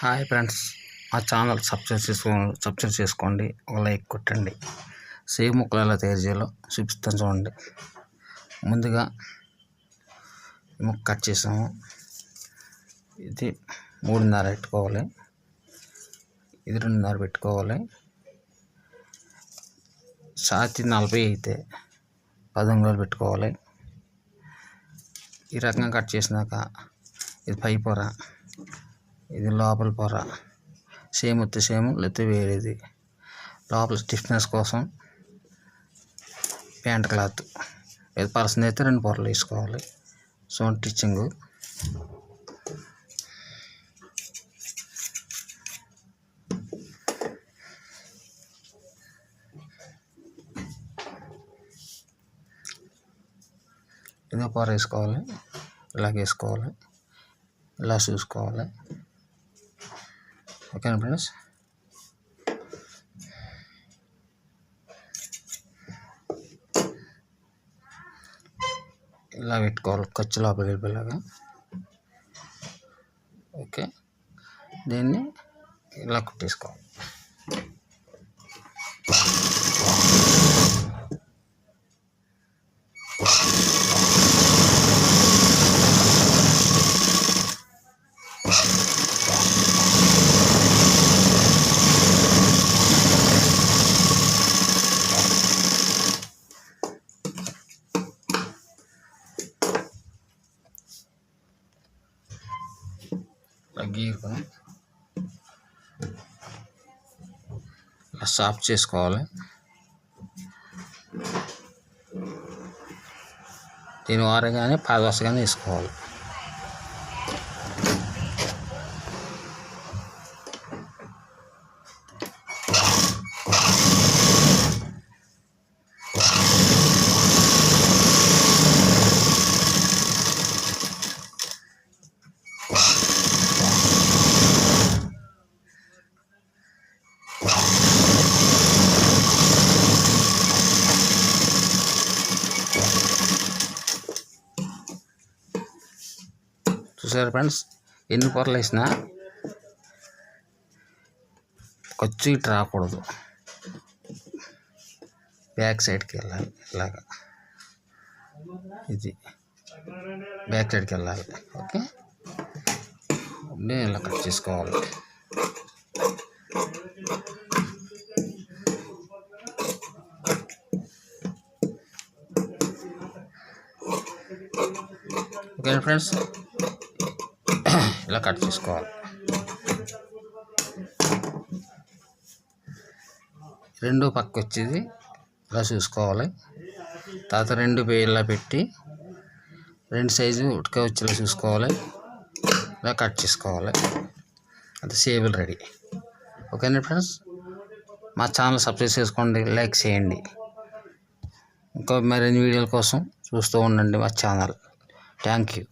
Hi friends. మా channel subscribe చేసుకో subscribe చేసుకోండి. ఒక లైక్ కొట్టండి. సేవ్ ముక్కలు ఎలా తయారు చేయాలో చూపిస్తాను చూడండి. ముందుగా ముక్క కట్ చేసాము. ఇది మూడున్నర పెట్టుకోవాలి. ఇది రెండున్నర పెట్టుకోవాలి. సాతి నలభై అయితే పది పెట్టుకోవాలి. ఈ రకంగా కట్ చేసినాక ఇది పై పొర ఇది లోపల పొర. సేమ్ వస్తే సేమ్ లేకపోతే వేరేది లోపల స్టిఫ్నెస్ కోసం ప్యాంట్ క్లాత్. ఇది పర్సన్ అయితే రెండు పొరలు వేసుకోవాలి. So stitching. ఇదో పొర వేసుకోవాలి. ఇలాగ వేసుకోవాలి. ఇలా చూసుకోవాలి. ఓకేనా ఫ్రెండ్స్ ఇలా పెట్టుకోవాలి ఖర్చు లోపలికి వెళ్ళిపోయేలాగా ఓకే దీన్ని ఇలా కుట్టేసుకోవాలి తగ్గి గీరుకొని ఇలా సాఫ్ట్ చేసుకోవాలి. దీని వారగానే పాదవసగానే వేసుకోవాలి. చూసారు ఫ్రెండ్స్? ఎన్ని పొరలు వేసినా ఖర్చు ఇటు రాకూడదు. బ్యాక్ సైడ్కి వెళ్ళాలి ఇలాగా. ఇది బ్యాక్ సైడ్కి వెళ్ళాలి ఓకే? నేను ఇలా కట్ చేసుకోవాలి. Okay friends? ఇలా కట్ చేసుకోవాలి. రెండు పక్క వచ్చేది ఇలా చూసుకోవాలి. తర్వాత రెండు ఇలా పెట్టి రెండు సైజు ఉడక వచ్చేలా చూసుకోవాలి. ఇలా కట్ చేసుకోవాలి. అది సేబుల్ రెడీ. ఓకేనా ఫ్రెండ్స్? మా ఛానల్ సబ్స్క్రైబ్ చేసుకోండి లైక్ చేయండి. ఇంకా మరిన్ని వీడియోల కోసం చూస్తూ ఉండండి మా ఛానల్. Thank you.